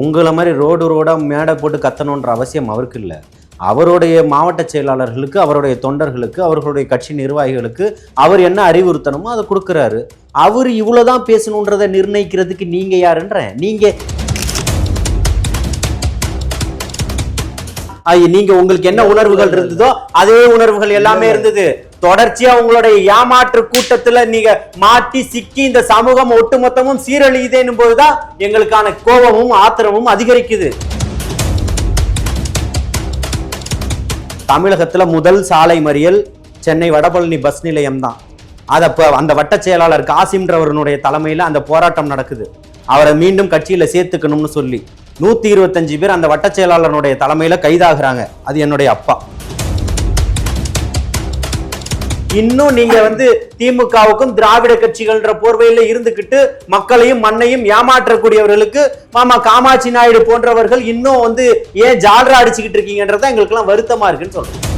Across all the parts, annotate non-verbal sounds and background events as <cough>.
உங்களை மாதிரி ரோடு ரோடாக மேடை போட்டு கத்தணுன்ற அவசியம் அவருக்கு இல்லை. அவருடைய மாவட்ட செயலாளர்களுக்கு அவருடைய தொண்டர்களுக்கு அவர்களுடைய கட்சி நிர்வாகிகளுக்கு அவர் என்ன அறிவுறுத்தணுமோ அதை கொடுக்குறாரு. அவர் இவ்வளோதான் பேசணுன்றதை நிர்ணயிக்கிறதுக்கு நீங்கள் யாருன்ற? நீங்கள் நீங்க உங்களுக்கு என்ன உணர்வுகள் இருந்ததோ அதே உணர்வுகள் எல்லாமே இருந்தது. தொடர்ச்சியா உங்களுடைய ஏமாற்று கூட்டத்துல நீங்க மாட்டி சிக்கி இந்த சமூகம் ஒட்டுமொத்தமும் சீரழியுதேன்னும் போதுதான் எங்களுக்கான கோபமும் ஆத்திரமும் அதிகரிக்குது. தமிழகத்துல முதல் சாலை மறியல் சென்னை வடபழனி பஸ் நிலையம் தான் அதை அந்த வட்ட செயலாளர் காசிம்ன்றவருடைய தலைமையில அந்த போராட்டம் நடக்குது. அவரை மீண்டும் கட்சியில சேர்த்துக்கணும்னு சொல்லி நூத்தி இருபத்தஞ்சு பேர் அந்த வட்ட செயலாளருடைய தலைமையில கைதாகிறாங்க. அது என்னுடைய அப்பா. இன்னும் நீங்க வந்து திமுகவுக்கும் திராவிட கட்சிகள்ன்ற போர்வையில இருந்துகிட்டு மக்களையும் மண்ணையும் ஏமாற்றக்கூடியவர்களுக்கு மாமா காமாட்சி நாயுடு போன்றவர்கள் இன்னும் வந்து ஏன் ஜால்ரா அடிச்சுக்கிட்டு இருக்கீங்கன்றத எங்களுக்கு எல்லாம் வருத்தமா இருக்குன்னு சொல்றேன்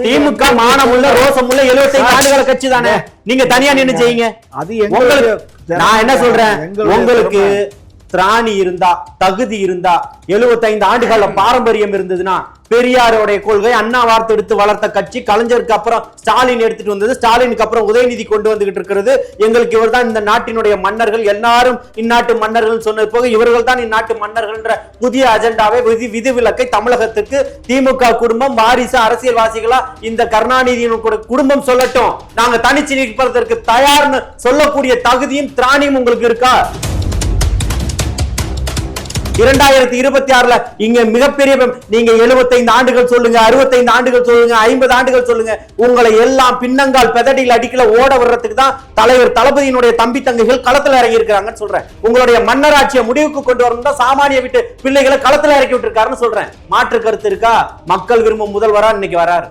திமுக மானமுள்ள ரோசமுள்ள 75 ஆண்டுகள கட்சி தானே? நீங்க தனியா நின்னு செய்யுங்க. அது நான் என்ன சொல்றேன்? உங்களுக்கு. திராணி இருந்தா தகுதி இருந்தா 75 ஆண்டுகால பாரம்பரியம் இருந்ததுன்னா பெரியாரோடைய கொள்கை அண்ணா வார்த்தை எடுத்து வளர்த்த கட்சி கலைஞருக்கு அப்புறம் ஸ்டாலின் எடுத்துட்டு வந்தது. ஸ்டாலினுக்கு அப்புறம் உதயநிதி கொண்டு வந்துகிட்டு இருக்கிறது. எங்களுக்கு இவர் தான் இந்த நாட்டினுடைய மன்னர்கள். எல்லாரும் இந்நாட்டு மன்னர்கள் சொன்னது போக இவர்கள் தான் இந்நாட்டு மன்னர்கள்ன்ற புதிய அஜெண்டாவை விதி விதிவிலக்கை தமிழகத்துக்கு திமுக குடும்பம் வாரிசு அரசியல்வாசிகளா இந்த கருணாநிதியினுடைய கூட குடும்பம் சொல்லட்டும். நாங்க தனிச்சு நிற்பதற்கு தயார்னு சொல்லக்கூடிய தகுதியும் திராணியும் உங்களுக்கு இருக்கா? இரண்டாயிரத்தி இருபத்தி ஆறுல இங்க மிகப்பெரிய நீங்க 75 ஆண்டுகள் சொல்லுங்க 65 ஆண்டுகள் சொல்லுங்க ஐம்பது ஆண்டுகள் சொல்லுங்க. உங்களை எல்லாம் பின்னங்கால் பெதடியில் அடிக்கல ஓட வர்றதுக்கு தான் தலைவர் தளபதியினுடைய தம்பி தங்கைகள் களத்துல இறங்கி இருக்கிறாங்கன்னு சொல்றேன். உங்களுடைய மன்னராட்சியை முடிவுக்கு கொண்டு வரணும் தான் சாமானிய வீட்டு பிள்ளைகளை களத்துல இறக்கி விட்டுருக்காருன்னு சொல்றேன். மாற்று கருத்து இருக்கா? மக்கள் விரும்பும் முதல்வரா இன்னைக்கு வராரு.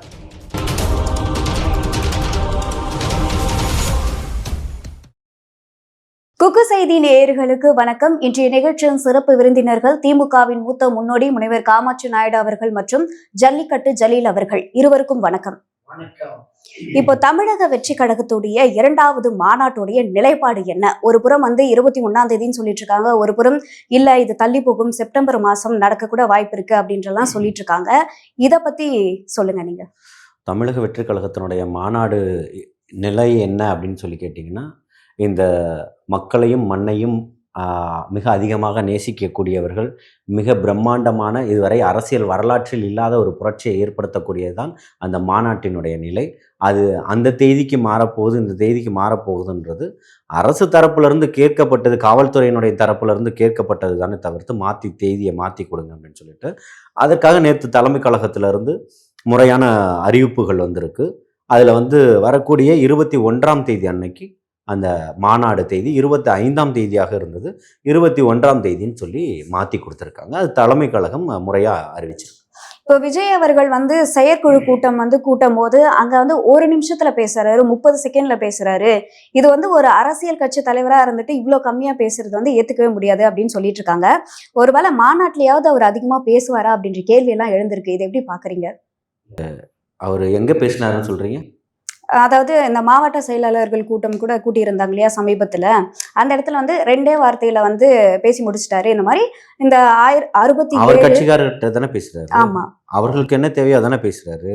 குக்கு செய்தி நேயர்களுக்கு வணக்கம். இன்றைய நிகழ்ச்சியின் சிறப்பு விருந்தினர்கள் திமுகவின் மூத்த முன்னோடி முனைவர் காமாட்சி நாயுடு அவர்கள் மற்றும் ஜல்லிக்கட்டு ஜலீல் அவர்கள். இருவருக்கும் வணக்கம். இப்போ தமிழக வெற்றி கழகத்துடைய இரண்டாவது மாநாட்டுடைய நிலைப்பாடு என்ன? ஒரு புறம் வந்து இருபத்தி ஒன்னாம் தேதின்னு சொல்லிட்டு இருக்காங்க ஒரு புறம் இல்ல இது தள்ளி போகும் செப்டம்பர் மாசம் நடக்க கூட வாய்ப்பு இருக்கு அப்படின்றலாம் சொல்லிட்டு இருக்காங்க இத பத்தி சொல்லுங்க நீங்க. தமிழக வெற்றி கழகத்தினுடைய மாநாடு நிலை என்ன அப்படின்னு சொல்லி கேட்டிங்கன்னா இந்த மக்களையும் மண்ணையும் மிக அதிகமாக நேசிக்கக்கூடியவர்கள் மிக பிரம்மாண்டமான இதுவரை அரசியல் வரலாற்றில் இல்லாத ஒரு புரட்சியை ஏற்படுத்தக்கூடியது தான் அந்த மாநாட்டினுடைய நிலை. அது அந்த தேதிக்கு மாறப்போகுது இந்த தேதிக்கு மாறப்போகுதுன்றது அரசு தரப்புலேருந்து கேட்கப்பட்டது காவல்துறையினுடைய தரப்புலேருந்து கேட்கப்பட்டது தானே தவிர்த்து மாற்றி தேதியை மாற்றி கொடுங்க அப்படின்னு சொல்லிட்டு அதற்காக நேற்று தலைமை கழகத்திலிருந்து முறையான அறிவிப்புகள் வந்திருக்கு. அதில் வந்து வரக்கூடிய இருபத்தி ஒன்றாம் தேதி அன்னைக்கு அந்த மாநாடு தேதி இருபத்தி ஐந்தாம் தேதியாக இருந்தது. இருபத்தி ஒன்றாம் தேதின்னு சொல்லி மாற்றி கொடுத்துருக்காங்க. அது தலைமை கழகம் முறையாக அறிவிச்சிருக்கு. இப்போ விஜய் அவர்கள் வந்து செயற்குழு கூட்டம் வந்து கூட்டும் போது அங்க வந்து ஒரு நிமிஷத்துல பேசுறாரு முப்பது செகண்ட்ல பேசுறாரு. இது வந்து ஒரு அரசியல் கட்சி தலைவரா இருந்துட்டு இவ்வளோ கம்மியா பேசுறது வந்து ஏத்துக்கவே முடியாது அப்படின்னு சொல்லிட்டு இருக்காங்க. ஒருவேளை மாநாட்டிலேயாவது அவர் அதிகமா பேசுவாரா அப்படின்ற கேள்வி எல்லாம் எழுந்திருக்கு. இதை எப்படி பாக்குறீங்க? அவர் எங்கே பேசினாருன்னு சொல்கிறீங்க அதாவது இந்த மாவட்ட செயலாளர்கள் கூட்டம் கூட கூட்டியிருந்தாங்க இல்லையா சமீபத்துல. அந்த இடத்துல வந்து ரெண்டே வார்த்தையில வந்து பேசி முடிச்சிட்டாரு. இந்த மாதிரி இந்த ஆயிர அறுபத்தி அவர் கட்சிக்காரர்கிட்ட தானே பேசுகிறாரு ஆமா. அவர்களுக்கு என்ன தேவையோ அதானே பேசுகிறாரு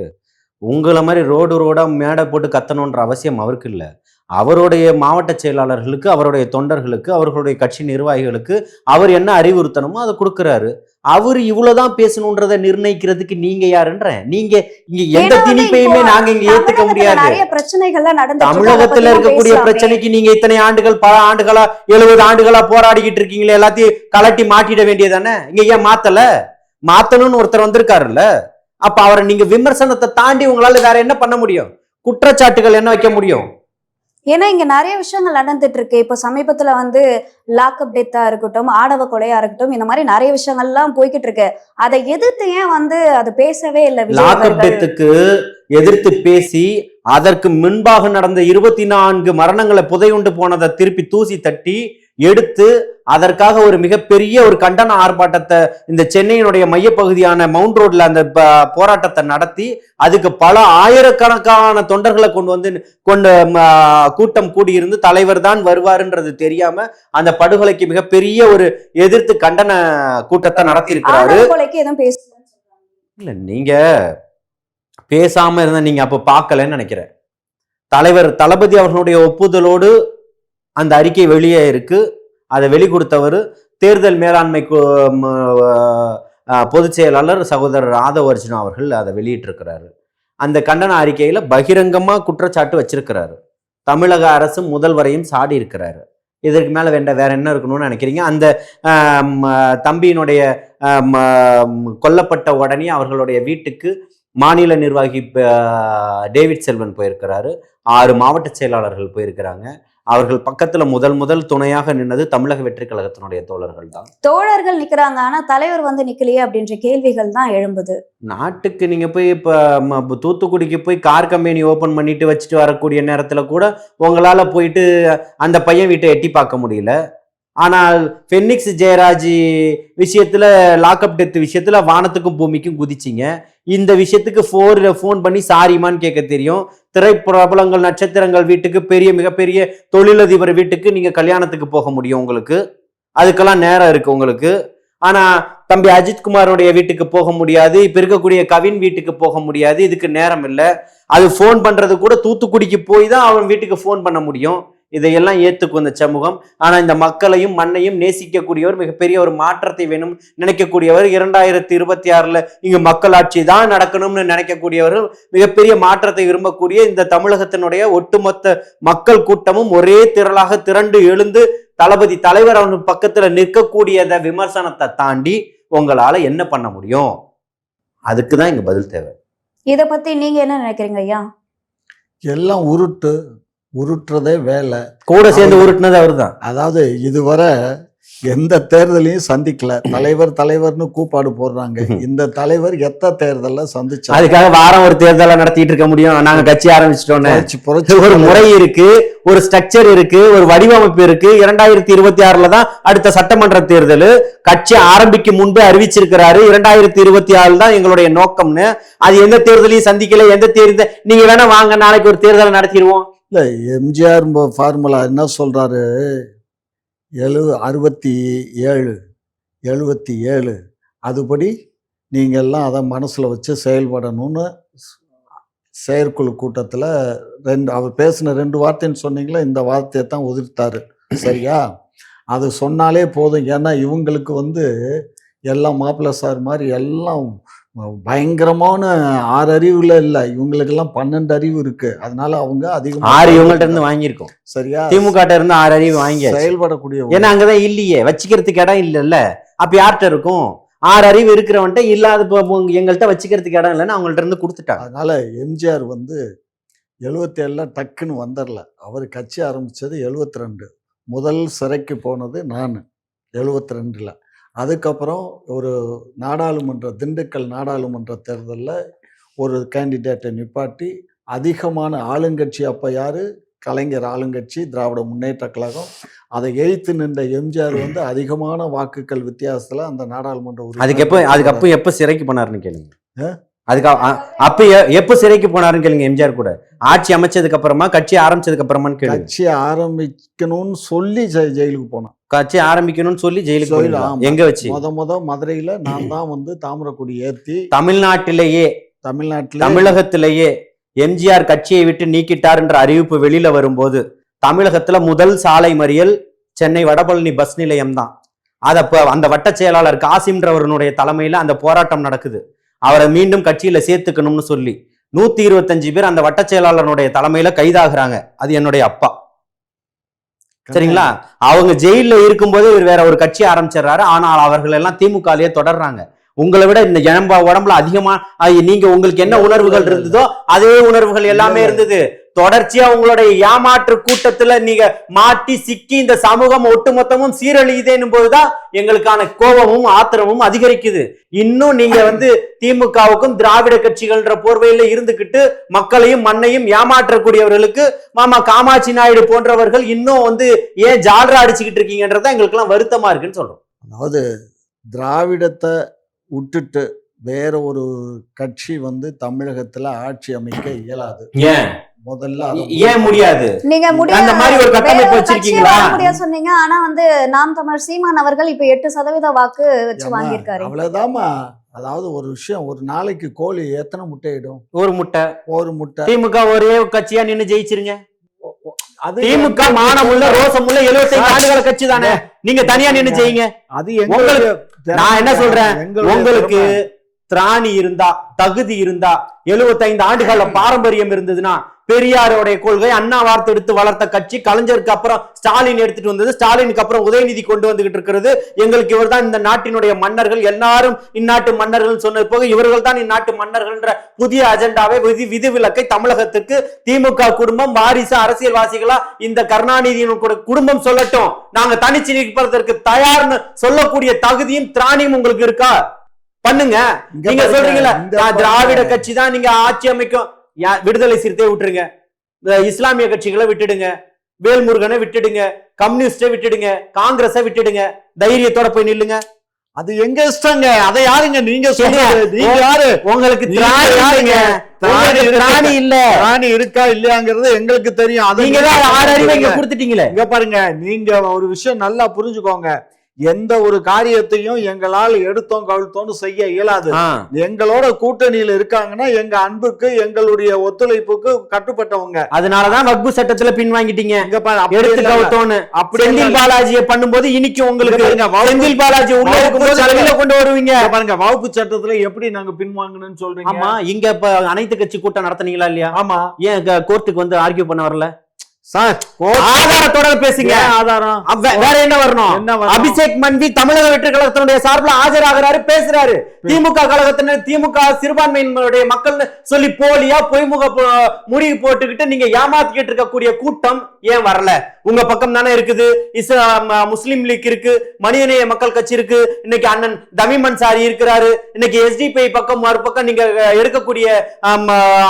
உங்களை மாதிரி ரோடு ரோடாக மேடை போட்டு கத்தணுன்ற அவசியம் அவருக்கு இல்லை. அவருடைய மாவட்ட செயலாளர்களுக்கு அவருடைய தொண்டர்களுக்கு அவர்களுடைய கட்சி நிர்வாகிகளுக்கு அவர் என்ன அறிவுறுத்தணுமோ அதை கொடுக்குறாரு. அவர் இவ்வளவுதான் பேசணுன்றதை நிர்ணயிக்கிறதுக்கு நீங்க யாருன்றேன் நீங்க இங்க எந்த திணிப்பையுமே நாங்க இங்க ஏத்துக்க முடியாது. தமிழகத்துல இருக்கக்கூடிய. பிரச்சனைக்கு நீங்க இத்தனை ஆண்டுகள் பல ஆண்டுகளா எழுபது ஆண்டுகளா போராடிக்கிட்டு இருக்கீங்களே எல்லாத்தையும் கலட்டி மாட்டிட வேண்டியதானே இங்க ஏன் மாத்தல? மாத்தணும்னு ஒருத்தர் வந்திருக்காருல்ல? அப்ப அவரை நீங்க விமர்சனத்தை தாண்டி உங்களால வேற என்ன பண்ண முடியும்? குற்றச்சாட்டுகள் என்ன வைக்க முடியும்? ஏன்னா இங்க நிறைய விஷயங்கள் நடந்துட்டு இருக்கு இப்போ சமீபத்துல வந்து லாக்அப் டெத்தா இருக்கட்டும் ஆடவ கொலையா இருக்கட்டும் இந்த மாதிரி நிறைய விஷயங்கள்லாம் போய்கிட்டு இருக்கு அதை எதிர்த்து ஏன் வந்து அது பேசவே இல்லை லாக்அப்? டெத்துக்கு எதிர்த்து பேசி அதற்கு முன்பாக நடந்த இருபத்தி நான்கு மரணங்களை புதையுண்டு போனதை திருப்பி தூசி தட்டி எடுத்து அதற்காக ஒரு மிகப்பெரிய ஒரு கண்டன ஆர்ப்பாட்டத்தை இந்த சென்னையினுடைய மையப்பகுதியான மவுண்ட் ரோட்ல அந்த போராட்டத்தை நடத்தி அதுக்கு பல ஆயிரக்கணக்கான தொண்டர்களை கொண்டு வந்து கொண்டு கூட்டம் கூடியிருந்து தலைவர் தான் வருவாருன்றது தெரியாம அந்த படுகொலைக்கு மிகப்பெரிய ஒரு எதிர்த்து கண்டன கூட்டத்தை எதுவும் பேச இல்ல நீங்க பேசாம இருந்தா நீங்க அப்ப பார்க்கலன்னு நினைக்கிறேன். தலைவர் தளபதி அவர்களுடைய ஒப்புதலோடு அந்த அறிக்கை வெளியே இருக்கு. அதை வெளிக்கொடுத்தவர் தேர்தல் மேலாண்மை பொதுச் செயலாளர் சகோதரர் ஆதவ அர்ஜுனா அவர்கள் அதை வெளியிட்டிருக்கிறாரு. அந்த கண்டன அறிக்கையில பகிரங்கமாக குற்றச்சாட்டு வச்சிருக்கிறாரு. தமிழக அரசும் முதல்வரையும் சாடி இருக்கிறாரு. இதற்கு மேலே வேண்ட வேற என்ன இருக்கணும்னு நினைக்கிறீங்க? அந்த தம்பியினுடைய ம, கொல்லப்பட்ட உடனே அவர்களுடைய வீட்டுக்கு மாநில நிர்வாகி டேவிட் செல்வன் போயிருக்கிறாரு. ஆறு மாவட்ட செயலாளர்கள் போயிருக்கிறாங்க. அவர்கள் பக்கத்துல முதல் முதல் துணையாக நின்னது தமிழக வெற்றி கழகத்தினுடைய தோழர்கள் தான். தோழர்கள் நிக்கிறாங்க ஆனா தலைவர் வந்து நிக்கலையே அப்படின்ற கேள்விகள் தான் எழும்புது. நாட்டுக்கு நீங்க போய் இப்ப தூத்துக்குடிக்கு போய் கார் கம்பெனி ஓபன் பண்ணிட்டு வச்சுட்டு வரக்கூடிய நேரத்துல கூட உங்களால போயிட்டு அந்த பையன் வீட்டை எட்டி பார்க்க முடியல. ஆனால் ஃபென்னிக்ஸ் ஜெயராஜ் விஷயத்தில் லாக்அப் டெத் விஷயத்தில் வானத்துக்கும் பூமிக்கும் குதிச்சிங்க. இந்த விஷயத்துக்கு ஃபோரில் ஃபோன் பண்ணி சாரிமான்னு கேட்க தெரியும். திரைப்பிரபலங்கள் நட்சத்திரங்கள் வீட்டுக்கு பெரிய மிகப்பெரிய தொழிலதிபர் வீட்டுக்கு நீங்கள் கல்யாணத்துக்கு போக முடியும் உங்களுக்கு. அதுக்கெல்லாம் நேரம் இருக்குது உங்களுக்கு. ஆனால் தம்பி அஜித்குமாரோடைய வீட்டுக்கு போக முடியாது. இப்போ இருக்கக்கூடிய கவின் வீட்டுக்கு போக முடியாது. இதுக்கு நேரம் இல்லை. அது ஃபோன் பண்ணுறது கூட தூத்துக்குடிக்கு போய் தான் அவன் வீட்டுக்கு ஃபோன் பண்ண முடியும். இதையெல்லாம் ஏத்துக்கும் இந்த சமூகம். ஆனா இந்த மக்களையும் மண்ணையும் நேசிக்கக்கூடியவர் மிகப்பெரிய ஒரு மாற்றத்தை வேணும் நினைக்கக்கூடியவர். இரண்டாயிரத்தி இருபத்தி ஆறுல இங்கு மக்களாட்சி தான் நடக்கணும்னு நினைக்கக்கூடியவர்கள் மிகப்பெரிய மாற்றத்தை விரும்பக்கூடிய இந்த தமிழகத்தினுடைய ஒட்டுமொத்த மக்கள் கூட்டமும் ஒரே திரளாக திரண்டு எழுந்து தளபதி தலைவர் அவர்கள் பக்கத்துல நிற்கக்கூடியத விமர்சனத்தை தாண்டி உங்களால என்ன பண்ண முடியும்? அதுக்கு தான் இங்க பதில் தேவை. இத பத்தி நீங்க என்ன நினைக்கிறீங்க ஐயா? எல்லாம் உருட்டு உருட்டுறதே வேலை. கூட சேர்ந்து உருட்டுனது அவர்தான். அதாவது இதுவரை எந்த தேர்தலையும் சந்திக்கல. தலைவர் தலைவர்னு கூப்பாடு போடுறாங்க. இந்த தலைவர் எத்த தேர்தல்ல சந்திச்சாரு? அதுக்காக வாரம் ஒரு தேர்தலை நடத்திட்டு இருக்க முடியும். நாங்க கட்சி ஆரம்பிச்சிட்டோன்னு. ஒரு. முறை இருக்கு ஒரு ஸ்ட்ரக்சர் இருக்கு ஒரு வடிவமைப்பு இருக்கு. இரண்டாயிரத்தி இருபத்தி ஆறுல தான் அடுத்த சட்டமன்ற தேர்தல். கட்சி ஆரம்பிக்கும் முன்பு அறிவிச்சிருக்கிறாரு. இரண்டாயிரத்தி இருபத்தி ஆறு தான் எங்களுடைய நோக்கம்னு. அது எந்த தேர்தலையும் சந்திக்கல எந்த தேர்தல் நீங்க வேணா வாங்க நாளைக்கு ஒரு தேர்தலை நடத்திடுவோம். இல்லை எம்ஜிஆர் ஃபார்முலா என்ன சொல்கிறாரு எழு அறுபத்தி ஏழு எழுபத்தி ஏழு. அதுபடி நீங்கள் எல்லாம் அதை மனசில் வச்சு செயல்படணும்னு செயற்குழு கூட்டத்தில் ரெண்டு அவர் பேசின ரெண்டு வார்த்தைன்னு சொன்னீங்களே இந்த வார்த்தையை தான் உதிர்த்தாரு. சரியா? அது சொன்னாலே போதும். ஏன்னா இவங்களுக்கு வந்து எல்லாம் மாப்பிள்ள சார் மாதிரி எல்லாம் பயங்கரமான ஆறு அறிவுல இல்லை. இவங்களுக்கெல்லாம் பன்னெண்டு அறிவு இருக்கு. அதனால அவங்க அதிகமாக ஆறு இவங்கள்ட்ட இருந்து வாங்கியிருக்கோம். சரியா? திமுக இருந்து ஆறு அறிவு வாங்கி செயல்படக்கூடிய ஏன்னா அங்கதான் இல்லையே. வச்சுக்கிறதுக்கு இடம் இல்லைல்ல. அப்ப யார்கிட்ட இருக்கும்? ஆறு அறிவு இருக்கிறவன்ட்ட இல்லாத எங்கள்கிட்ட வச்சுக்கிறதுக்கு இடம் இல்லைன்னு அவங்கள்ட்ட இருந்து கொடுத்துட்டாங்க. அதனால எம்ஜிஆர் வந்து எழுபத்தேழுல டக்குன்னு வந்துடல. அவர் கட்சி ஆரம்பிச்சது எழுபத்தி ரெண்டு முதல் சிறைக்கு போனது நான். எழுபத்தி ரெண்டில் அதுக்கப்புறம் ஒரு நாடாளுமன்ற திண்டுக்கல் நாடாளுமன்ற தேர்தலில் ஒரு கேண்டிடேட்டை நிப்பாட்டி அதிகமான ஆளுங்கட்சி அப்போ யார்? கலைஞர் ஆளுங்கட்சி திராவிட முன்னேற்ற கழகம். அதை எய்த்து நின்ற எம்ஜிஆர் வந்து அதிகமான வாக்குகள் வித்தியாசத்தில் அந்த நாடாளுமன்ற அதுக்கு எப்போ அதுக்கு அப்போ எப்போ சிறைக்கு போனாருன்னு கேளுங்க. ஆ? அதுக்கு அ- அ- அப்ப எப்போ சிறைக்கு போனாருன்னு கேளுங்க எம்ஜிஆர் கூட. ஆட்சி அமைச்சதுக்கு அப்புறமா கட்சி ஆரம்பிச்சதுக்கு அப்புறமான்னு கேளுங்க. கட்சி ஆரம்பிக்கணும்னு சொல்லி ஜெயிலுக்கு போனான். கட்சி ஆரம்பிக்கணும்னு சொல்லி ஜெயிலுக்கு. எங்க வச்சு? முத முத மதுரையில நான் தான் வந்து தாமிரக்குடி ஏத்தி தமிழ்நாட்டிலேயே தமிழ்நாட்டில் தமிழகத்திலேயே எம்ஜிஆர் கட்சியை விட்டு நீக்கிட்டார் என்ற அறிவிப்பு வெளியில வரும்போது தமிழகத்துல முதல் சாலை மறியல் சென்னை வடபழனி பஸ் நிலையம் தான் அத அந்த வட்ட செயலாளர் காசிம்ன்றவருடைய தலைமையில அந்த போராட்டம் நடக்குது. அவரை மீண்டும் கட்சியில சேர்த்துக்கணும்னு சொல்லி நூத்தி இருபத்தஞ்சு பேர் அந்த வட்ட செயலாளருடைய தலைமையில கைதாகுறாங்க. அது என்னுடைய அப்பா. சரிங்களா? அவங்க ஜெயில்ல இருக்கும்போது இவர் வேற ஒரு கட்சி ஆரம்பிச்சிடுறாரு. ஆனால் அவர்கள் எல்லாம் திமுகலயே தொடர்றாங்க. உங்களை விட இந்த ஜனம்பா உடம்புல அதிகமா நீங்க உங்களுக்கு என்ன உணர்வுகள் இருந்ததோ அதே உணர்வுகள் எல்லாமே இருந்தது. தொடர்ச்சியா உங்களுடைய ஏமாற்று கூட்டத்துல நீங்க மாட்டி சிக்கி இந்த சமூகம் ஒட்டுமொத்தமும் சீரழியுதேன்னும் போதுதான் எங்களுக்கான கோபமும் ஆத்திரமும் அதிகரிக்குது. இன்னும் நீங்க வந்து திமுகவுக்கும் திராவிட கட்சிகள்ன்ற போர்வையில இருந்துகிட்டு மக்களையும் மண்ணையும் ஏமாற்றக்கூடியவர்களுக்கு மாமா காமாட்சி நாயுடு போன்றவர்கள் இன்னும் வந்து ஏன் ஜால்ரா அடிச்சுக்கிட்டு இருக்கீங்கன்றதான் எங்களுக்கு எல்லாம் வருத்தமா இருக்குன்னு சொல்றோம். அதாவது திராவிடத்தை விட்டுட்டு வேற ஒரு கட்சி வந்து தமிழகத்துல ஆட்சி அமைக்க இயலாது. ஏன்? முதல்ல ஏன் முடியாது? நீங்க முடியாது. அந்த மாதிரி ஒரு கட்டமைப்பு வச்சிருக்கீங்களா? சொன்னீங்க. ஆனா வந்து நாம் தமிழர் சீமான் அவர்கள் இப்ப எட்டு சதவீத வாக்கு வச்சு வாங்கியிருக்காரு. அவ்வளவுதாம்மா. அதாவது ஒரு விஷயம் ஒரு நாளைக்கு கோழி எத்தனை முட்டையிடும் ஒரு முட்டை. ஒரு முட்டை. திமுக ஒரே கட்சியா நின்னு ஜெயிச்சிருங்க. அது திமுக மானமுள்ள. ரோசமுள்ள எழுபத்தைந்து ஆண்டுகள கட்சி தானே நீங்க தனியா நின்னு செய்யுங்க அது எங்களுக்கு நான் என்ன சொல்றேன்? உங்களுக்கு. திராணி இருந்தா தகுதி இருந்தா 75 ஆண்டுகால <laughs> பாரம்பரியம் இருந்ததுன்னா பெரியாரோடைய கொள்கை அண்ணா வார்த்தை எடுத்து வளர்த்த கட்சி கலைஞருக்கு அப்புறம் ஸ்டாலின் எடுத்துட்டு வந்தது. ஸ்டாலினுக்கு அப்புறம் உதயநிதி கொண்டு வந்துகிட்டு இருக்கிறது. எங்களுக்கு இவர்தான் இந்த நாட்டினுடைய மன்னர்கள். எல்லாரும் இந்நாட்டு மன்னர்கள் சொன்னது போக இவர்கள் தான் இந்நாட்டு மன்னர்கள்ன்ற புதிய அஜெண்டாவை விதி விதிவிலக்கை தமிழகத்துக்கு திமுக குடும்பம் வாரிசு அரசியல்வாசிகளா இந்த கருணாநிதியின் கூட குடும்பம் சொல்லட்டும். நாங்க தனிச்சு நிற்பதற்கு தயார்னு சொல்லக்கூடிய தகுதியும் திராணியும் உங்களுக்கு இருக்கா? பண்ணுங்க. நீங்க சொல்றீங்களா திராவிட. கட்சி தான் நீங்க ஆட்சி அமைக்கும். விடுதலை சிறுத்தையை விட்டுருங்க. இஸ்லாமிய கட்சிகளை விட்டுடுங்க. வேல்முருகனை விட்டுடுங்க. கம்யூனிஸ்டை விட்டுடுங்க. காங்கிரஸை விட்டுடுங்க. தைரியத்தோட போய் நில்லுங்க. அது எங்க இஷ்டங்க? அதை யாருங்க நீங்க நீங்க யாரு? உங்களுக்கு திராணி யாருங்க? திராணி இருக்கு. திராணி இல்ல. ராணி இருக்கா இல்லையாங்கிறது எங்களுக்கு தெரியும். அதை நீங்க தான் ஆறு அறிவை இங்க சொல்லுங்க. கொடுத்துட்டீங்களே. இங்க பாருங்க நீங்க ஒரு விஷயம் நல்லா புரிஞ்சுக்கோங்க. எந்த ஒரு காரியத்தையும் எங்களால் எடுத்தோம் கவிழ்த்தோம்னு செய்ய இயலாது. எங்களோட கூட்டணியில இருக்காங்கன்னா எங்க அன்புக்கு எங்களுடைய ஒத்துழைப்புக்கு கட்டுப்பட்டவங்க. அதனாலதான் வக்பு சட்டத்துல பின் வாங்கிட்டீங்க. இங்க பாரு அப்படி எடுத்து இல்ல. கவுத்தோன்னு அப்படி செந்தில். பாலாஜியை பண்ணும்போது இன்னைக்கு உங்களுக்கு செந்தில் பாலாஜி உள்ள இருக்கும்போது கொண்டு வருவீங்க. பாருங்க வகுப்பு சட்டத்துல எப்படி நாங்க பின்வாங்கணும்னு சொல்றீங்க? ஆமா இங்க இப்ப அனைத்து கட்சி கூட்டம் நடத்துனீங்களா இல்லையா? ஆமா. ஏன் கோர்ட்டுக்கு வந்து ஆர்கியூ பண்ண வரல? ஆதாரத்தோட பேசுங்க. ஆதாரம்? வேற என்ன வரணும்? அபிஷேக் மன்வி தமிழக வெற்றி கழகத்தினுடைய சார்பில் ஆஜராகிறாரு பேசுறாரு. திமுக கழகத்தினர் திமுக சிறுபான்மையினுடைய மக்கள் சொல்லி போலியா பொய்முக முடிவு போட்டுக்கிட்டு நீங்க ஏமாத்திக்கிட்டு இருக்கக்கூடிய கூட்டம் ஏன் வரல? உங்க பக்கம் தானே இருக்குது. இஸ்லாம் முஸ்லிம் லீக் இருக்கு. மனிதநேய மக்கள் கட்சி இருக்கு. இன்னைக்கு அண்ணன் தமிம் அன்சாரி இருக்கிறாரு. இன்னைக்கு எஸ்டிபி பக்கம் மறுபக்கம் நீங்க எடுக்கக்கூடிய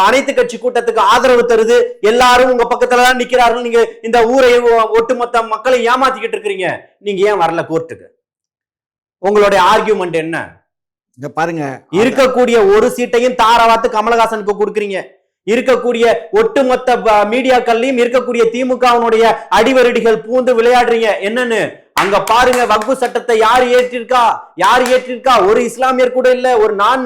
அனைத்து கட்சி கூட்டத்துக்கு ஆதரவு தருது. எல்லாரும் உங்க பக்கத்துல தான் நிக்கிறார்கள் நீங்க இந்த ஊரை ஒட்டுமொத்த மக்களை ஏமாத்திக்கிட்டு இருக்கிறீங்க. நீங்க ஏன் வரல கோர்ட்டுக்கு உங்களுடைய ஆர்கியூமெண்ட் என்ன? இங்க பாருங்க. இருக்கக்கூடிய ஒரு சீட்டையும் தாராவாத்து கமலஹாசனுக்கு கொடுக்குறீங்க. இருக்கக்கூடிய ஒட்டுமொத்த மீடியாக்கள்லயும் இருக்கக்கூடிய திமுகவினுடைய அடிவருடிகள் பூந்து விளையாடுறீங்க. என்னன்னு? அங்க பாருங்க வக்பு சட்டத்தை யார் ஏற்றிருக்கா? யார் ஏற்றிருக்கா? ஒரு இஸ்லாமியர் கூட இல்ல ஒரு நான்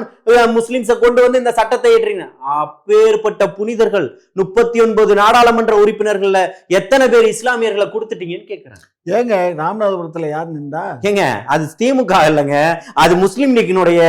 முஸ்லிம்ஸ கொண்டு வந்து இந்த சட்டத்தை ஏற்றீங்க அப்பேற்பட்ட புனிதர்கள் முப்பத்தி ஒன்பது நாடாளுமன்ற உறுப்பினர்கள்ல எத்தனை பேர் இஸ்லாமியர்களை கொடுத்துட்டீங்கன்னு கேக்குறேன் ஏங்க ராமநாதபுரத்துல யார் நின்றா? ஏங்க அது திமுக இல்லைங்க அது முஸ்லிம் லீக்கினுடைய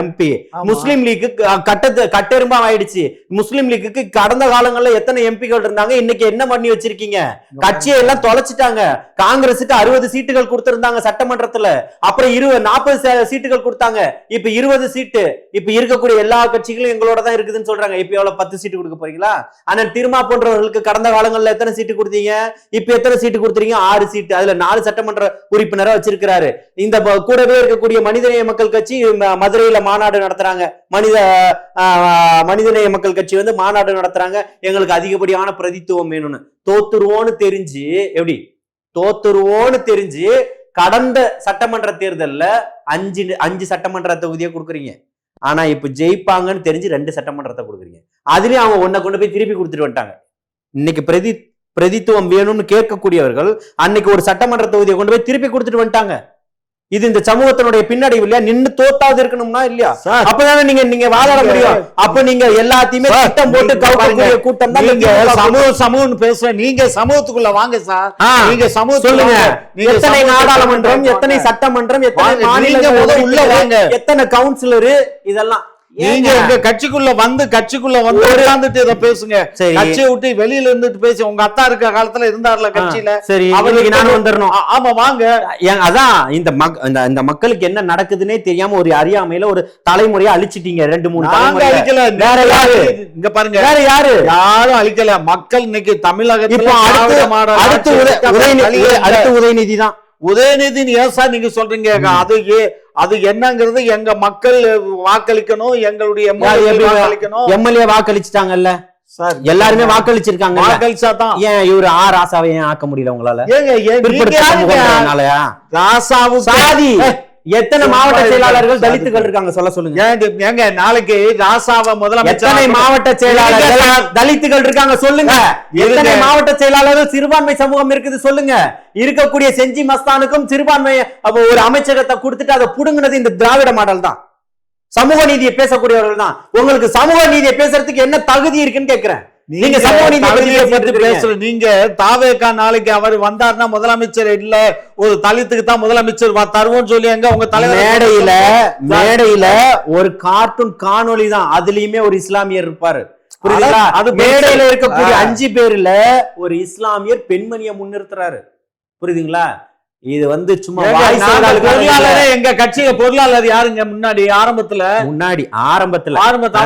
எம்பி. முஸ்லிம் லீக்கு கட்டத்து கட்டெரும்பா ஆயிடுச்சு. முஸ்லிம் லீக்குக்கு கடந்த காலங்கள்ல எத்தனை எம்பிகள் இருந்தாங்க இன்னைக்கு என்ன பண்ணி வச்சிருக்கீங்க? கட்சியை எல்லாம் தொலைச்சிட்டாங்க. காங்கிரஸுக்கு அறுபது சீட்டுகள் கொடுத்திருந்தாங்க சட்டமன்றத்துல. அப்புறம் இருபது நாற்பது சீட்டுகள் கொடுத்தாங்க. இப்ப இருபது சீட்டு. இப்ப இருக்கக்கூடிய எல்லா கட்சிகளும் எங்களோட தான் இருக்குதுன்னு சொல்றாங்க. இப்ப எவ்வளவு? பத்து சீட்டு கொடுக்க போறீங்களா? ஆனா திருமா போன்றவர்களுக்கு கடந்த காலங்கள்ல எத்தனை சீட்டு கொடுத்தீங்க? இப்ப எத்தனை சீட்டு கொடுத்துறீங்க? ஆறு சீட்டு. அதுல நாலு சட்டமன்ற உறுப்பினரா வச்சிருக்கிறாரு. இந்த கூடவே இருக்கக்கூடிய மனிதநேய மக்கள் கட்சி ம- மதுரையில மாநாடு நடத்துறாங்க. மனித ஆஹ், மனிதநேய மக்கள் கட்சி வந்து மாநாடு நடத்துறாங்க. எங்களுக்கு அதிகப்படியான பிரதித்துவம் வேணும்னு. தோத்துருவோன்னு தெரிஞ்சு எப்படி? தோத்துருவோன்னு தெரிஞ்சு கடந்த சட்டமன்ற தேர்தலில் அஞ்சு அஞ்சு சட்டமன்ற தொகுதியை கொடுக்குறீங்க. ஆனா இப்ப ஜெயிப்பாங்கன்னு தெரிஞ்சு ரெண்டு சட்டமன்றத்தை கொடுக்குறீங்க. அதுலயும் அவங்க ஒன்ன கொண்டு போய் திருப்பி கொடுத்துட்டு வந்துட்டாங்க. இன்னைக்கு பிரதி பிரதித்துவம் வேணும்னு கேட்கக்கூடியவர்கள் அன்னைக்கு ஒரு சட்டமன்ற தொகுதியை கொண்டு போய் திருப்பி கொடுத்துட்டு வந்துட்டாங்க. இது இந்த சமூகத்தினுடைய பின்னடைவு இல்லையா? நின்னு தோத்தாவது இருக்கணும்னா இல்லையா? அப்பதானே நீங்க நீங்க வாதாட முடியும். அப்ப நீங்க எல்லாத்தையுமே திட்டம் போட்டு நீங்க கவுக்கக்கூடிய கூட்டம் தான் நீங்க சமூக சமூகம்னு பேசுற நீங்க சமூகத்துக்குள்ள வாங்க சார். நீங்க சொல்லுங்க. எத்தனை நாடாளுமன்றம். எத்தனை சட்டமன்றம் எத்தனை மாநில உள்ள வாங்க. எத்தனை கவுன்சிலரு இதெல்லாம் நீங்க? எங்க கட்சிக்குள்ள வந்து கட்சிக்குள்ள வந்து உட்கார்ந்துட்டு இதை பேசுங்க. கட்சியை விட்டு வெளியில இருந்துட்டு பேசி உங்க அத்தா இருக்க காலத்துல இருந்தார்ல கட்சியில? சரி அவர் அவருக்கு நானும் வந்துடணும் ஆமா வாங்க. அதான் இந்த மக் இந்த இந்த மக்களுக்கு என்ன நடக்குதுன்னே தெரியாம ஒரு அறியாமையில ஒரு தலைமுறையை அழிச்சிட்டீங்க ரெண்டு மூணு அழிக்கல. வேற யாரு? இங்க பாருங்க. வேற யாரு? யாரும் அழிக்கல. மக்கள் இன்னைக்கு தமிழகத்துல. அடுத்து உதயநிதி தான். உதயநிதி ஏன் சார் நீங்க சொல்றீங்க அது ஏ அது என்னங்கிறது எங்க மக்கள் வாக்களிக்கணும் எங்களுடைய எம்எல்ஏ வாக்களிச்சுட்டாங்கல்ல? சார் எல்லாருமே வாக்களிச்சிருக்காங்க வாக்களிச்சா தான் ஏன் இவரு ஆ ராசாவை ஏன் ஆக்க முடியல உங்களால? ஏங்க? ராசாவுக்கு சாதி! எத்தனை மாவட்ட. செயலாளர்கள் தலித்துகள் இருக்காங்க? சொல்ல சொல்லுங்க. ஏங்க நாளைக்கு ராசாவை முதலமைச்சர் எத்தனை மாவட்ட செயலாளர்கள் தலித்துகள் இருக்காங்க சொல்லுங்க. எத்தனை மாவட்ட செயலாளர்கள் சிறுபான்மை சமூகம் இருக்குது சொல்லுங்க. இருக்கக்கூடிய செஞ்சி மஸ்தானுக்கும் சிறுபான்மை அப்ப ஒரு அமைச்சகத்தை கொடுத்துட்டு அதை புடுங்கினது இந்த திராவிட மாடல் தான். சமூக நீதியை பேசக்கூடியவர்கள் தான். உங்களுக்கு சமூக நீதியை பேசுறதுக்கு என்ன தகுதி இருக்குன்னு கேக்குறேன். நீங்க சமூக நீதியை பத்தி. பேசுற நீங்க தாவேக்கா நாளைக்கு அவர் வந்தாருன்னா முதலமைச்சர் இல்ல ஒரு தலித்துக்கு தான் முதலமைச்சர் தருவோம்னு சொல்லி எங்க உங்க தலைவர் மேடையில மேடையில ஒரு கார்ட்டூன் காணொளி தான். அதுலயுமே ஒரு இஸ்லாமியர் இருப்பாரு. புரியுதுங்களா? அது. மேடையில இருக்கக்கூடிய. அஞ்சு பேர்ல ஒரு இஸ்லாமியர் பெண்மணியை முன்னிறுத்துறாரு. புரியுதுங்களா? இது வந்து சும்மா பொருளாளரே எங்க கட்சியில பொருளாளர் யாருங்க? முன்னாடி ஆரம்பத்துல? முன்னாடி ஆரம்பத்துல. ஆரம்பத்துல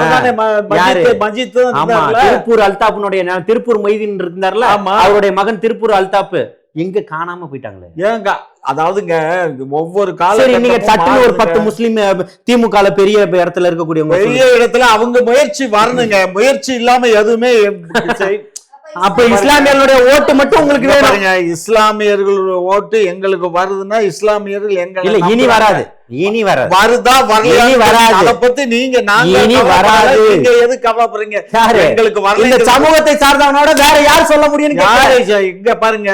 ஆமா? திருப்பூர் அல்தாப்புனுடைய நா- திருப்பூர் மொய்தீன் இருந்தார்ல. அவருடைய மகன் திருப்பூர் அல்தாப்பு. எங்க காணாம போயிட்டாங்களே. ஏங்க அதாவதுங்க ஒவ்வொரு சரி நீங்க சட்டுன்னு ஒரு பத்து முஸ்லீம் திமுக பெரிய இடத்துல இருக்கக்கூடியவங்க பெரிய இடத்துல அவங்க முயற்சி வரணுங்க. முயற்சி இல்லாம எதுவுமே <laughs> அப்ப இஸ்லாமியர்களுடைய ஓட்டு மட்டும் உங்களுக்கு வேணும் பாருங்க இஸ்லாமியர்களோட ஓட்டு எங்களுக்கு வருதுன்னா இஸ்லாமியர்கள் எங்க இல்ல இனி வராது இனி வராது வருதா வரலையா இனி வராது. அத பத்தி நீங்க நாங்க இனி. வராது. நீங்க எது கவலைப்படுறீங்க? எங்களுக்கு இந்த வரல சமூகத்தை சார்ந்தவனோட வேற யார் சொல்ல ஜெ- இங்க பாருங்க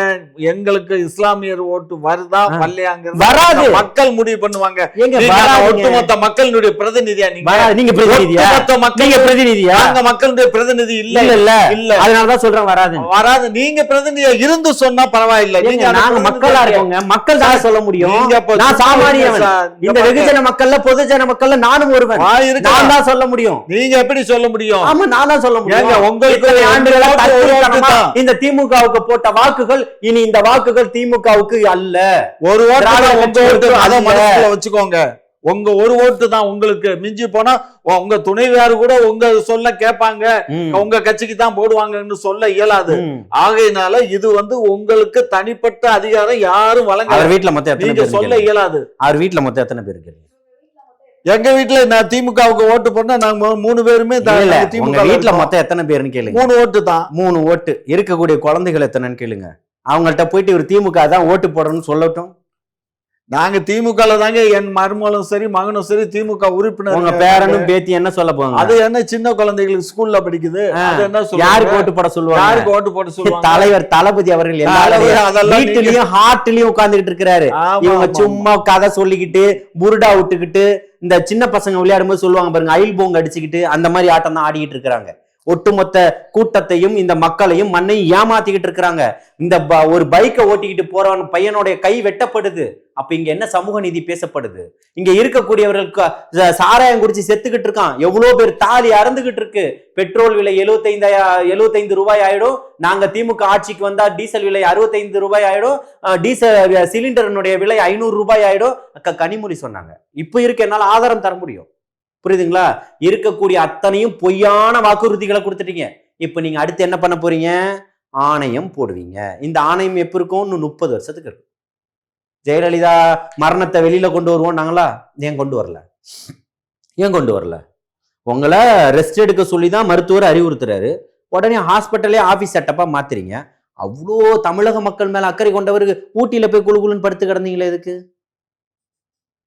எங்களுக்கு இஸ்லாமியர் ஓட்டு வருதா ஆ. வரலையாங்கிறது வராது. மக்கள் முடிவு பண்ணுவாங்க. ஒட்டுமொத்த மக்களுடைய பிரதிநிதியா நீங்க வராது. நீங்க பிரதிநிதியா மக்கள் நீங்க பிரதிநிதியா நாங்க மக்களுடைய பிரதிநிதி இல்ல இல்ல இல்ல இல்ல அதனாலதான் சொல்றேன் வராது வராது. நீங்க பிரதிநிதியா இருந்து சொன்னா பரவாயில்ல. நீங்க நாங்க மக்களா இருக்கோங்க. மக்கள் தான் சொல்ல முடியும்? நான் சாமானியவன். இந்த. வெகுஜன மக்கள்ல பொதுஜன மக்கள்ல நானும் ஒருவன். நான் தான் சொல்ல முடியும். நீங்க எப்படி சொல்ல முடியும்? ஆமா நான் தான் சொல்ல முடியும். உங்களுக்கு ஆண்டுகளா. இந்த திமுகவுக்கு போட்ட வாக்குகள் இனி இந்த வாக்குகள் திமுகவுக்கு அல்ல. ஒரு. மனசுல வச்சுக்கோங்க. உங்க ஒரு ஓட்டு தான் உங்களுக்கு மிஞ்சி போனா உங்க துணைவியார் கூட உங்க சொல்ல கேட்பாங்க. உங்க கட்சிக்கு தான் போடுவாங்கன்னு சொல்ல இயலாது. ஆகையினால இது வந்து உங்களுக்கு தனிப்பட்ட அதிகாரம் யாரும் வழங்க அவர் வீட்ல மொத்தம் எத்தனை நீங்க சொல்ல? இயலாது. அவர் வீட்ல மொத்தம் எத்தனை பேர் இருக்கீங்க? எங்க வீட்டுல நான் திமுகவுக்கு ஓட்டு போட்டா நாங்க மூணு பேருமே திமுக வீட்ல மொத்தம் எத்தனை பேருன்னு கேளுங்க. மூணு ஓட்டு தான். மூணு ஓட்டு. இருக்கக்கூடிய குழந்தைகள் எத்தனைன்னு கேளுங்க. அவங்கள்ட்ட போயிட்டு இவர் திமுக தான் ஓட்டு போடணும்னு சொல்லட்டும். நாங்க திமுக தாங்க என் மருமகளும் சரி மகனும் சரி திமுக உறுப்பினர். உங்க பேரனும் பேத்தி என்ன சொல்ல போங்க அது என்ன சின்ன குழந்தைகளுக்கு ஸ்கூல்ல படிக்குது. அது என்ன? யாருக்கு ஓட்டு போட சொல்லுவாங்க? யாருக்கு ஓட்டு போட <laughs> சொல்லுவாங்க? தலைவர் தளபதி அவர்கள் வீட்டுலயும் ஹார்ட்லயும் உட்கார்ந்துகிட்டு இருக்கிறாரு. இவங்க சும்மா கதை சொல்லிக்கிட்டு புருடா விட்டுக்கிட்டு இந்த சின்ன பசங்க விளையாடும்போது சொல்லுவாங்க பாருங்க அயில் போங்க அடிச்சுக்கிட்டு அந்த மாதிரி ஆட்டம் தான் ஆடிக்கிட்டு இருக்கிறாங்க. ஒட்டுமொத்த கூட்டத்தையும் இந்த மக்களையும் மண்ணையும் ஏமாத்திக்கிட்டு இருக்கிறாங்க. இந்த ப- ஒரு பைக்கை ஓட்டிக்கிட்டு போறவன் பையனுடைய கை வெட்டப்படுது. அப்ப இங்க என்ன சமூக நீதி பேசப்படுது? இங்க இருக்கக்கூடியவர்களுக்கு சாராயம் குடிச்சு செத்துக்கிட்டு இருக்கான். எவ்வளவு பேர் தாலி அறந்துகிட்டு இருக்கு. பெட்ரோல் விலை எழுபத்தைந்து எழுபத்தைந்து ரூபாய் ஆயிடும். நாங்க திமுக ஆட்சிக்கு வந்தா டீசல் விலை அறுபத்தைந்து ரூபாய் ஆயிடும். டீசல் சிலிண்டரினுடைய விலை ஐநூறு ரூபாய் ஆயிடும். கனிமொழி சொன்னாங்க. இப்போ இருக்க என்னால ஆதாரம் தர முடியும். புரியுதுங்களா? இருக்கக்கூடிய அத்தனையும் பொய்யான வாக்குறுதிகளை கொடுத்துட்டீங்க. இப்போ நீங்கள் அடுத்து என்ன பண்ண போறீங்க? ஆணையம் போடுவீங்க. இந்த ஆணையம் எப்போ இருக்கும்? இன்னும் முப்பது வருஷத்துக்கு இருக்கும். ஜெயலலிதா மரணத்தை வெளியில கொண்டு வருவோம் நாங்களா ஏன் கொண்டு வரல? ஏன் கொண்டு வரல? உங்களை ரெஸ்ட் எடுக்க சொல்லி தான் மருத்துவர் அறிவுறுத்துறாரு. உடனே ஹாஸ்பிட்டலே ஆஃபீஸ் செட்டப்பாக மாத்துறீங்க. அவ்வளோ தமிழக மக்கள் மேலே அக்கறை கொண்டவருக்கு ஊட்டியில் போய் குழு குழுன்னு படுத்து கிடந்தீங்களே எதுக்கு?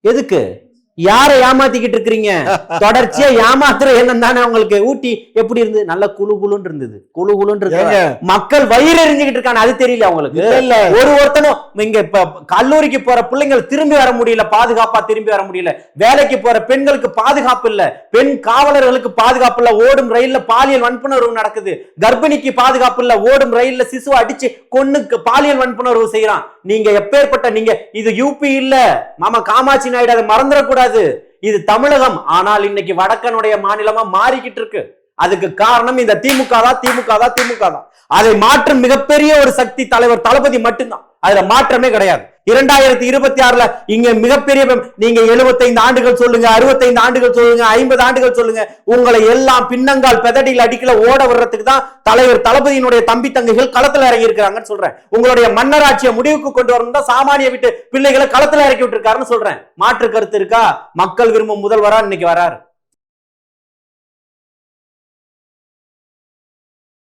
எதுக்கு? யாரை ஏமாத்திக்கிட்டு இருக்கிறீங்க? <laughs> தொடர்ச்சியா ஏமாத்துற எண்ணம் தானே உங்களுக்கு. ஊட்டி எப்படி இருந்து நல்ல குழு குழுன்னு இருந்தது. குழு குழுன்னு இருக்கு ஏங்க, மக்கள் வயிறு எரிஞ்சுக்கிட்டு இருக்காங்க அது தெரியல அவங்களுக்கு இல்ல. ஒரு ஒருத்தனும் இங்க இப்ப கல்லூரிக்கு போற பிள்ளைங்கள் திரும்பி வர முடியல பாதுகாப்பா திரும்பி வர முடியல. வேலைக்கு போற பெண்களுக்கு பாதுகாப்பு இல்ல. பெண் காவலர்களுக்கு பாதுகாப்பு இல்ல. ஓடும் ரயில்ல பாலியல் வன்புணர்வு நடக்குது. கர்ப்பிணிக்கு பாதுகாப்பு இல்ல. ஓடும் ரயில்ல சிசுவை அடிச்சு கொன்னுக்கு பாலியல் வன்புணர்வு செய்யறான் நீங்க எப்பேற்பட்ட நீங்க இது யூபி இல்ல. மாமா காமாட்சி நாயுடு அதை மறந்துடக்கூடாது. இது தமிழகம். ஆனால் இன்னைக்கு வடக்கனுடைய மாநிலமா மாறிக்கிட்டு இருக்கு. அதுக்கு காரணம் இந்த திமுக தான் திமுக தான் திமுக தான். அதை மாற்றும் மிகப்பெரிய ஒரு சக்தி தலைவர் தளபதி மட்டும்தான். அதுல மாற்றமே கிடையாது. இரண்டாயிரத்தி இருபத்தி ஆறுல இங்க மிகப்பெரிய நீங்க 75 ஆண்டுகள் சொல்லுங்க 65 ஆண்டுகள் சொல்லுங்க ஐம்பது ஆண்டுகள் சொல்லுங்க உங்களை எல்லாம் பின்னங்கால் பெதடியில் அடிக்கல ஓட வர்றதுக்கு தான் தலைவர் தளபதியினுடைய தம்பி தங்கைகள் களத்துல இறங்கி இருக்கிறாங்கன்னு சொல்றேன். உங்களுடைய மன்னராட்சியை முடிவுக்கு கொண்டு வரணும் தான் சாமானிய விட்டு பிள்ளைகளை களத்துல இறக்கி விட்டுருக்காருன்னு சொல்றேன். மாற்று கருத்து இருக்கா? மக்கள் விரும்பும் முதல்வரா இன்னைக்கு வராரு.